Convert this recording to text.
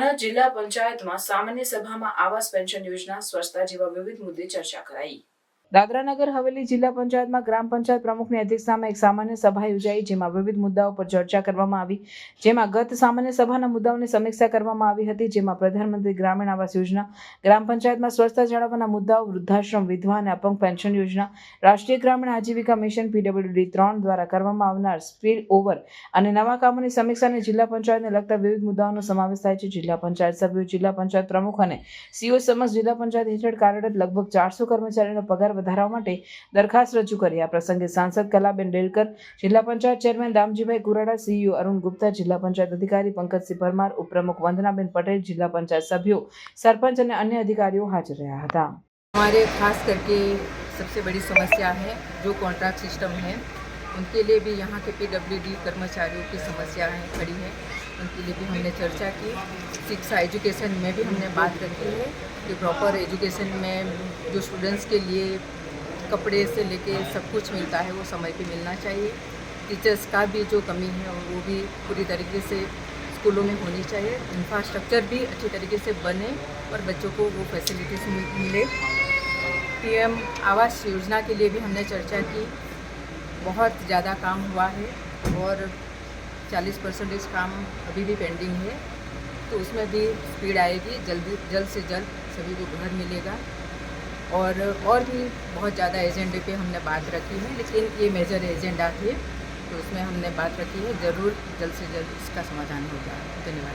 દાદરા જિલ્લા પંચાયતમાં સામાન્ય સભામાં આવાસ પેન્શન યોજના સ્વચ્છતા જેવા વિવિધ મુદ્દે ચર્ચા કરાઈ. દાદરા નગર હવેલી જિલ્લા પંચાયતમાં ગ્રામ પંચાયત પ્રમુખની અધ્યક્ષતામાં એક સામાન્ય સભા યોજાઈ, જેમાં વિવિધ મુદ્દાઓ પર ચર્ચા કરવામાં આવી. જેમાં ગત સામાન્ય સભાના મુદ્દાઓની સમીક્ષા કરવામાં આવી હતી, જેમાં પ્રધાનમંત્રી ગ્રામીણ આવાસ યોજના, ગ્રામ પંચાયતમાં સ્વચ્છતા જાળવવાના મુદ્દાઓ, વૃદ્ધાશ્રમ વિધવા અને અપંગ પેન્શન યોજના, રાષ્ટ્રીય ગ્રામીણ આજીવિકા મિશન પીડબ્લ્યુડી ત્રણ દ્વારા કરવામાં આવનાર સ્પીડ ઓવર અને નવા કામોની સમીક્ષા અને જિલ્લા પંચાયતને લગતા વિવિધ મુદ્દાઓનો સમાવેશ થાય છે. જિલ્લા પંચાયત સભ્યો, જિલ્લા પંચાયત પ્રમુખ અને સીઓ સમક્ષ જિલ્લા પંચાયત હેઠળ કાર્યરત લગભગ ચારસો કર્મચારીનો પગાર વધારવા માટે દરખાસ્ત રજૂ કરી આ પ્રસંગે સાંસદ કલાબેન ડેલકર જિલ્લા પંચાયત ચેરમેન દામજીભાઈ કુરાડા સીઈઓ અરુણ ગુપ્તા જિલ્લા પંચાયત અધિકારી પંકજસિંહ પરમાર ઉપપ્રમુખ વંદનાબેન પટેલ જિલ્લા પંચાયત સભ્યો સરપંચ અને અન્ય અધિકારીઓ હાજર રહ્યા હતા हमारे खास करके सबसे बड़ी समस्या है जो कॉन्ट्रैक्ट सिस्टम है उनके लिए भी यहाँ के पीडब्ल्यूडी कर्मचारियों की समस्याएँ खड़ी हैं। उनके लिए भी हमने चर्चा की। शिक्षा एजुकेशन में भी हमने बात रखी है कि प्रॉपर एजुकेशन में जो स्टूडेंट्स के लिए कपड़े से लेके सब कुछ मिलता है, वो समय पे मिलना चाहिए। टीचर्स का भी जो कमी है, वो भी पूरी तरीके से स्कूलों में होनी चाहिए। इंफ्रास्ट्रक्चर भी अच्छी तरीके से बने और बच्चों को वो फैसिलिटीज़ मिले पीएम आवास योजना के लिए भी हमने चर्चा की। बहुत ज़्यादा काम हुआ है और 40 परसेंटेज काम अभी भी पेंडिंग है। तो उसमें भी स्पीड आएगी, जल्दी, जल्द से जल्द सभी को घर मिलेगा। और और भी बहुत ज़्यादा एजेंडे पे हमने बात रखी है, लेकिन ये मेजर एजेंडा थे तो उसमें हमने बात रखी है। ज़रूर जल्द से जल्द इसका समाधान होगा। धन्यवाद।